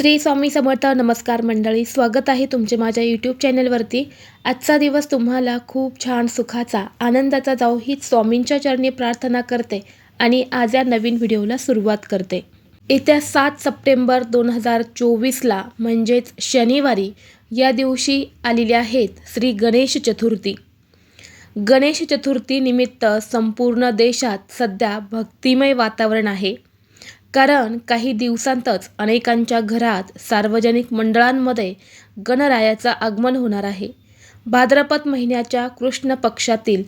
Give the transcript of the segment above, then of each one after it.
श्री स्वामी समर्थ नमस्कार मंडळी स्वागत आहे तुमचे माझ्या यूट्यूब चॅनलवरती आजचा दिवस तुम्हाला खूप छान सुखाचा आनंदाचा जाऊ हीच स्वामींच्या चरणी प्रार्थना करते आणि आज या नवीन व्हिडिओला सुरुवात करते. येत्या सात सप्टेंबर दोन हजार चोवीसला म्हणजेच शनिवारी या दिवशी आलेली आहेत श्री गणेश चतुर्थी. गणेश चतुर्थी निमित्त संपूर्ण देशात सध्या भक्तिमय वातावरण आहे. कारण काही दिवसांतच अनेकांच्या घरात सार्वजनिक मंडळांमध्ये गणरायाचं आगमन होणार आहे. भाद्रपद महिन्याच्या कृष्ण पक्षातील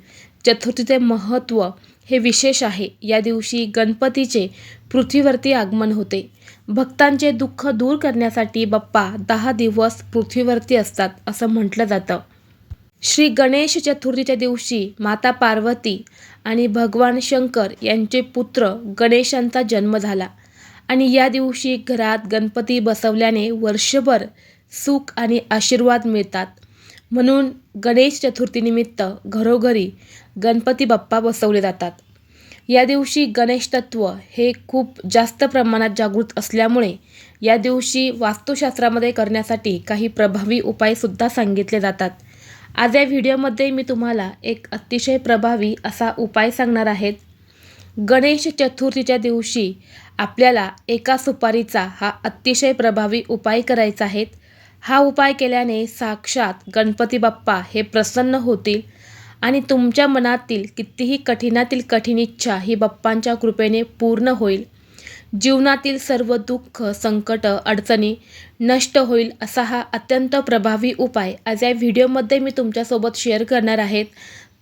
चतुर्थीचे महत्त्व हे विशेष आहे. या दिवशी गणपतीचे पृथ्वीवरती आगमन होते. भक्तांचे दुःख दूर करण्यासाठी बाप्पा दहा दिवस पृथ्वीवरती असतात असं म्हटलं जातं. श्री गणेश चतुर्थीच्या दिवशी माता पार्वती आणि भगवान शंकर यांचे पुत्र गणेशांचा जन्म झाला. आणि या दिवशी घरात गणपती बसवल्याने वर्षभर सुख आणि आशीर्वाद मिळतात. म्हणून गणेश चतुर्थीनिमित्त घरोघरी गणपती बाप्पा बसवले जातात. या दिवशी गणेश तत्व हे खूप जास्त प्रमाणात जागृत असल्यामुळे या दिवशी वास्तुशास्त्रामध्ये करण्यासाठी काही प्रभावी उपायसुद्धा सांगितले जातात. आज या व्हिडिओमध्ये मी तुम्हाला एक अतिशय प्रभावी असा उपाय सांगणार आहेत गणेश चतुर्थीच्या दिवशी आपल्याला एका सुपारीचा हा अतिशय प्रभावी उपाय करायचा आहे. हा उपाय केल्याने साक्षात गणपती बाप्पा हे प्रसन्न होतील आणि तुमच्या मनातील कितीही कठीणातील कठीण इच्छा ही बाप्पांच्या कृपेने पूर्ण होईल. जीवनातील सर्व दुःख संकट अडचणी नष्ट होईल असा हा अत्यंत प्रभावी उपाय. आज या व्हिडिओमध्ये मी तुमच्यासोबत शेअर करणार आहेत.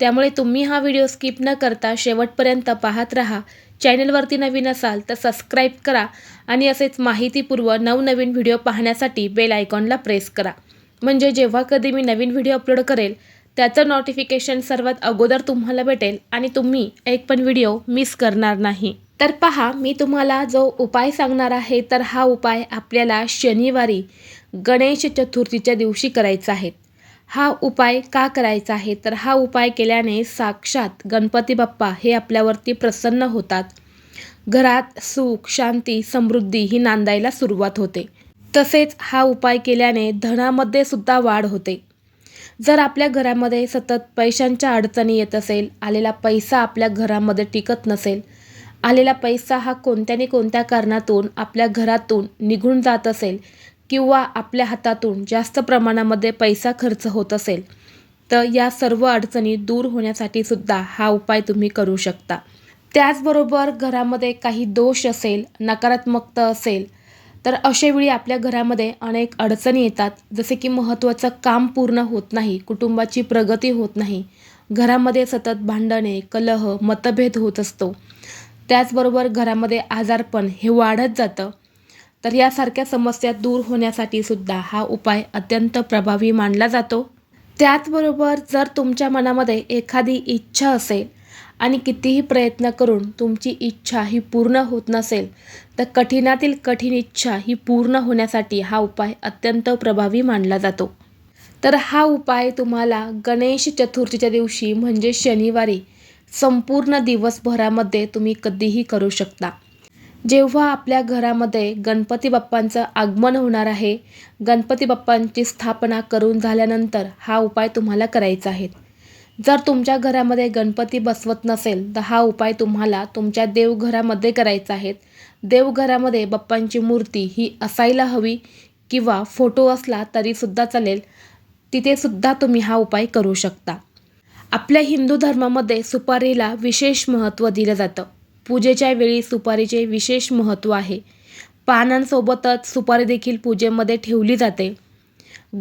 त्यामुळे तुम्ही हा व्हिडिओ स्किप न करता शेवटपर्यंत पाहत राहा. चॅनलवरती नवीन असाल तर सबस्क्राईब करा आणि असेच माहितीपूर्व नवनवीन व्हिडिओ पाहण्यासाठी बेल आयकॉनला प्रेस करा. म्हणजे जेव्हा कधी मी नवीन व्हिडिओ अपलोड करेल त्याचं नोटिफिकेशन सर्वात अगोदर तुम्हाला भेटेल आणि तुम्ही एक पण व्हिडिओ मिस करणार नाही. तर पहा मी तुम्हाला जो उपाय सांगणार आहे तर हा उपाय आपल्याला शनिवारी गणेश चतुर्थीच्या दिवशी करायचा आहे. हा उपाय का करायचा आहे? तर हा उपाय केल्याने साक्षात गणपती बाप्पा हे आपल्यावरती प्रसन्न होतात. घरात सुख शांती समृद्धी ही नांदायला सुरुवात होते. तसेच हा उपाय केल्याने धनामध्ये सुद्धा वाढ होते. जर आपल्या घरामध्ये सतत पैशांच्या अडचणी येत असेल आलेला पैसा आपल्या घरामध्ये टिकत नसेल आलेला पैसा हा कोणत्याने कोणत्या कारणातून आपल्या घरातून निघून जात असेल किंवा आपल्या हातातून जास्त प्रमाणामध्ये पैसा खर्च होत असेल तर या सर्व अडचणी दूर होण्यासाठी सुद्धा हा उपाय तुम्ही करू शकता. त्याचबरोबर घरामध्ये काही दोष असेल नकारात्मकता असेल तर अशावेळी आपल्या घरामध्ये अनेक अडचणी येतात. जसे की महत्त्वाचं काम पूर्ण होत नाही कुटुंबाची प्रगती होत नाही घरामध्ये सतत भांडणे कलह मतभेद होत असतो. त्याचबरोबर घरामध्ये आजारपण हे वाढत जातं. तर यासारख्या समस्या दूर होण्यासाठी सुद्धा हा उपाय अत्यंत प्रभावी मानला जातो. त्याचबरोबर जर तुमच्या मनामध्ये एखादी इच्छा असेल आणि कितीही प्रयत्न करून तुमची इच्छा ही पूर्ण होत नसेल तर कठीणातील कठीण इच्छा ही पूर्ण होण्यासाठी हा उपाय अत्यंत प्रभावी मानला जातो. तर हा उपाय तुम्हाला गणेश चतुर्थीच्या दिवशी म्हणजे शनिवारी संपूर्ण दिवसभरामध्ये तुम्ही कधीही करू शकता. जेव्हा आपल्या घरामध्ये गणपती बाप्पांचं आगमन होणार आहे गणपती बाप्पांची स्थापना करून झाल्यानंतर हा उपाय तुम्हाला करायचा आहे. जर तुमच्या घरामध्ये गणपती बसवत नसेल तर हा उपाय तुम्हाला तुमच्या देवघरामध्ये करायचा आहे. देवघरामध्ये बाप्पांची मूर्ती ही असायला हवी किंवा फोटो असला तरीसुद्धा चालेल तिथेसुद्धा तुम्ही हा उपाय करू शकता. आपल्या हिंदू धर्मामध्ये सुपारीला विशेष महत्त्व दिलं जातं. पूजेच्या वेळी सुपारीचे विशेष महत्त्व आहे. पानांसोबतच सुपारी देखील पूजेमध्ये ठेवली जाते.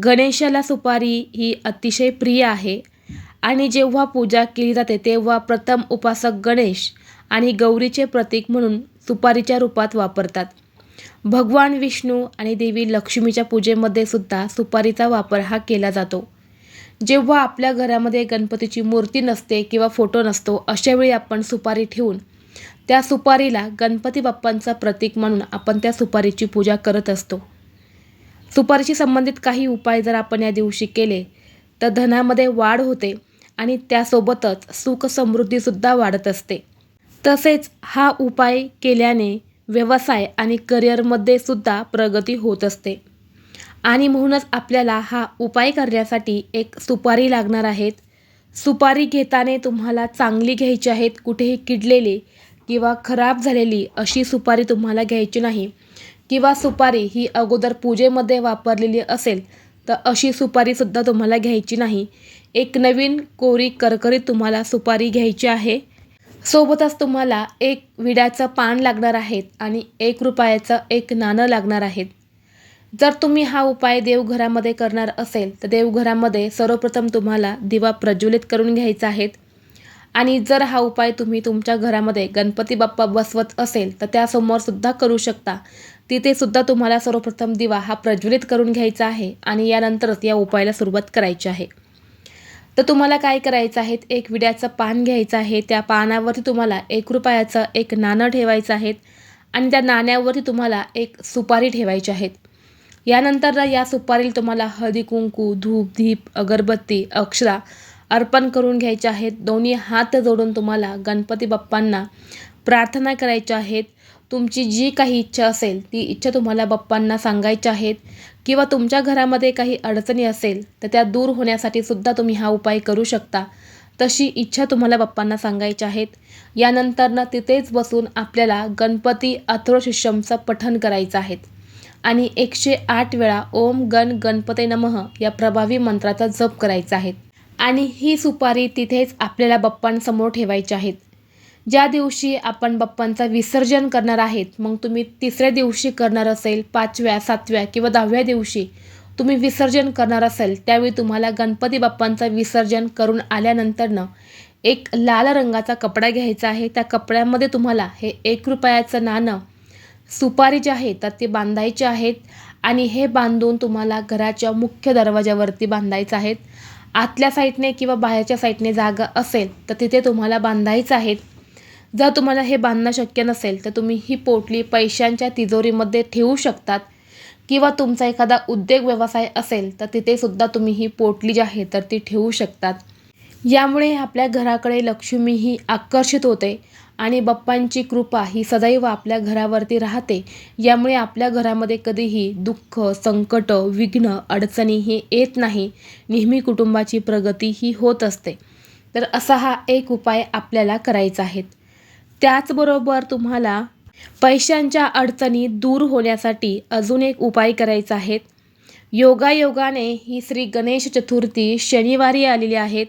गणेशाला सुपारी ही अतिशय प्रिय आहे आणि जेव्हा पूजा केली जाते तेव्हा प्रथम उपासक गणेश आणि गौरीचे प्रतीक म्हणून सुपारीच्या रूपात वापरतात. भगवान विष्णू आणि देवी लक्ष्मीच्या पूजेमध्ये सुद्धा सुपारीचा वापर हा केला जातो. जेव्हा आपल्या घरामध्ये गणपतीची मूर्ती नसते किंवा फोटो नसतो अशावेळी आपण सुपारी ठेवून त्या सुपारीला गणपती बाप्पांचा प्रतीक म्हणून आपण त्या सुपारीची पूजा करत असतो. सुपारीशी संबंधित काही उपाय जर आपण या दिवशी केले तर धनामध्ये वाढ होते आणि त्यासोबतच सुख समृद्धीसुद्धा वाढत असते. तसेच हा उपाय केल्याने व्यवसाय आणि करिअरमध्ये सुद्धा प्रगती होत असते. आणि म्हणूनच आपल्याला हा उपाय करण्यासाठी एक सुपारी लागणार आहेत. सुपारी घेताना तुम्हाला चांगली घ्यायची आहेत कुठेही किडलेली किंवा खराब झालेली अशी सुपारी तुम्हाला घ्यायची नाही. किंवा सुपारी ही अगोदर पूजेमध्ये वापरलेली असेल तर अशी सुपारीसुद्धा तुम्हाला घ्यायची नाही. एक नवीन कोरी करकरीत तुम्हाला सुपारी घ्यायची आहे. सोबतच तुम्हाला एक विड्याचं पान लागणार आहेत आणि एक रुपयाचं एक नाणं लागणार आहेत. जर तुम्ही हा उपाय देवघरामध्ये करणार असेल तर देवघरामध्ये सर्वप्रथम तुम्हाला दिवा प्रज्वलित करून घ्यायचा आहेत आणि जर हा उपाय तुम्ही तुमच्या घरामध्ये गणपती बाप्पा बसवत असेल तर त्यासमोर सुद्धा करू शकता. तिथे सुद्धा तुम्हाला सर्वप्रथम दिवा हा प्रज्वलित करून घ्यायचा आहे आणि यानंतरच या उपायाला सुरुवात करायची आहे. तर तुम्हाला काय करायचं आहे? एक विड्याचं पान घ्यायचं आहे. त्या पानावरती तुम्हाला एक रुपयाचं एक नाणं ठेवायचं आहे. आणि त्या नाण्यावरती तुम्हाला एक सुपारी ठेवायची आहेत यानंतर या सुपारीला तुम्हाला हळदी कुंकू धूप धीप अगरबत्ती अक्षरा अर्पण करून घ्यायचे आहेत. दोन्ही हात जोडून तुम्हाला गणपती बाप्पांना प्रार्थना करायच्या आहेत. तुमची जी काही इच्छा असेल ती इच्छा तुम्हाला बाप्पांना सांगायच्या आहेत. किंवा तुमच्या घरामध्ये काही अडचणी असेल तर त्या दूर होण्यासाठी सुद्धा तुम्ही हा उपाय करू शकता. तशी इच्छा तुम्हाला बाप्पांना सांगायच्या आहेत. यानंतरनं तिथेच बसून आपल्याला गणपती अथ्रोशिष्यमचं पठण करायचं आहे. आणि एकशे आठ वेळा ओम गण गणपते नमः या प्रभावी मंत्राचा जप करायचा आहे. आणि ही सुपारी तिथेच आपल्याला बाप्पांसमोर ठेवायची आहेत. ज्या दिवशी आपण बाप्पांचा विसर्जन करणार आहेत मग तुम्ही तिसऱ्या दिवशी करणार असेल पाचव्या सातव्या किंवा दहाव्या दिवशी तुम्ही विसर्जन करणार असेल त्यावेळी तुम्हाला गणपती बाप्पांचं विसर्जन करून आल्यानंतरनं एक लाल रंगाचा कपडा घ्यायचा आहे. त्या कपड्यामध्ये तुम्हाला हे एक रुपयाचं नाणं सुपारी जे आहे तर ते बांधायचे आहेत. आणि हे बांधून तुम्हाला घराच्या मुख्य दरवाजावरती बांधायचं आहेत. आतल्या साईडने किंवा बाहेरच्या साईडने जागा असेल तर तिथे तुम्हाला बांधायचं आहेत. जर तुम्हाला हे बांधणं शक्य नसेल तर तुम्ही ही पोटली पैशांच्या तिजोरीमध्ये ठेवू शकतात. किंवा तुमचा एखादा उद्योग व्यवसाय असेल तर तिथेसुद्धा तुम्ही ही पोटली जी आहे तर ती ठेवू शकतात. यामुळे आपल्या घराकडे लक्ष्मी ही आकर्षित होते. आणि बाप्पांची कृपा ही सदैव आपल्या घरावरती राहते. यामुळे आपल्या घरामध्ये कधीही दुःख संकट विघ्न अडचणी ही येत नाही. नेहमी कुटुंबाची प्रगती ही होत असते. तर असा हा एक उपाय आपल्याला करायचा आहे. त्याचबरोबर तुम्हाला पैशांच्या अडचणी दूर होण्यासाठी अजून एक उपाय करायचा आहे. योगायोगाने ही श्री गणेश चतुर्थी शनिवारी आलेली आहेत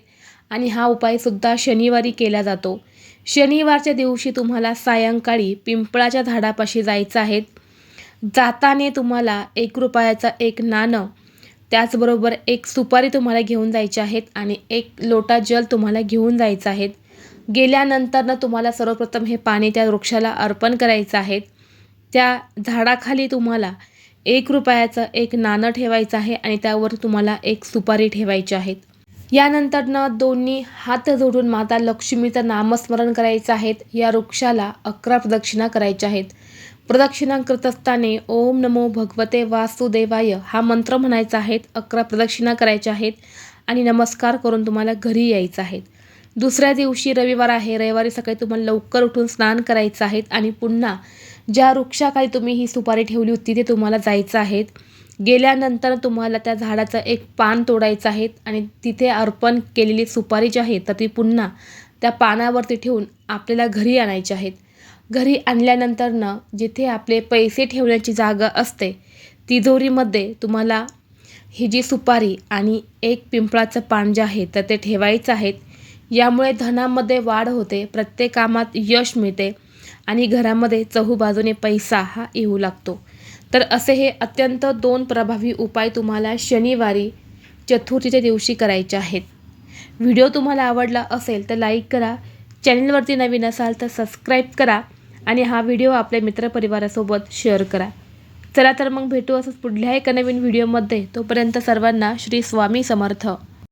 आणि हा उपायसुद्धा शनिवारी केला जातो. शनिवारच्या दिवशी तुम्हाला सायंकाळी पिंपळाच्या झाडापाशी जायचं आहे. जाताने तुम्हाला एक रुपयाचा एक नाणं त्याचबरोबर एक सुपारी तुम्हाला घेऊन जायची आहेत आणि एक लोटा जल तुम्हाला घेऊन जायचं आहे. गेल्यानंतरनं तुम्हाला सर्वप्रथम हे पाणी त्या वृक्षाला अर्पण करायचं आहे. त्या झाडाखाली तुम्हाला एक रुपयाचं एक नाणं ठेवायचं आहे आणि त्यावर तुम्हाला एक सुपारी ठेवायची आहेत यानंतरनं दोन्ही हात जोडून माता लक्ष्मीचं नामस्मरण करायचं आहेत. या वृक्षाला अकरा प्रदक्षिणा करायच्या आहेत. प्रदक्षिणा करत असताना ओम नमो भगवते वासुदेवाय हा मंत्र म्हणायचा आहे अकरा प्रदक्षिणा करायच्या आहेत आणि नमस्कार करून तुम्हाला घरी यायचं आहे दुसऱ्या दिवशी रविवार आहे. रविवारी सकाळी तुम्हाला लवकर उठून स्नान करायचं आहे आणि पुन्हा ज्या वृक्षाखाली तुम्ही ही सुपारी ठेवली होती ते तुम्हाला जायचं आहे गेल्यानंतर तुम्हाला त्या झाडाचं एक पान तोडायचं आहे आणि तिथे अर्पण केलेली सुपारी जी आहे तर ती पुन्हा त्या पानावरती ठेवून आपल्याला घरी आणायची आहेत. घरी आणल्यानंतरनं जिथे आपले पैसे ठेवण्याची जागा असते तिजोरीमध्ये तुम्हाला ही जी सुपारी आणि एक पिंपळाचं पान जे आहे तर ते ठेवायचं आहेत. यामुळे धनामध्ये वाढ होते प्रत्येक कामात यश मिळते आणि घरामध्ये चहूबाजूने पैसा हा येऊ लागतो. तर असे हे अत्यंत दोन प्रभावी उपाय तुम्हाला शनिवारी चतुर्थीच्या दिवशी करायचे आहेत. व्हिडिओ तुम्हाला आवडला असेल तर लाईक करा चॅनलवरती नवीन असाल तर सबस्क्राईब करा आणि हा व्हिडिओ आपल्या मित्रपरिवारासोबत शेअर करा. चला तर मग भेटू असंच पुढल्या एका नवीन व्हिडिओमध्ये. तोपर्यंत सर्वांना श्री स्वामी समर्थ.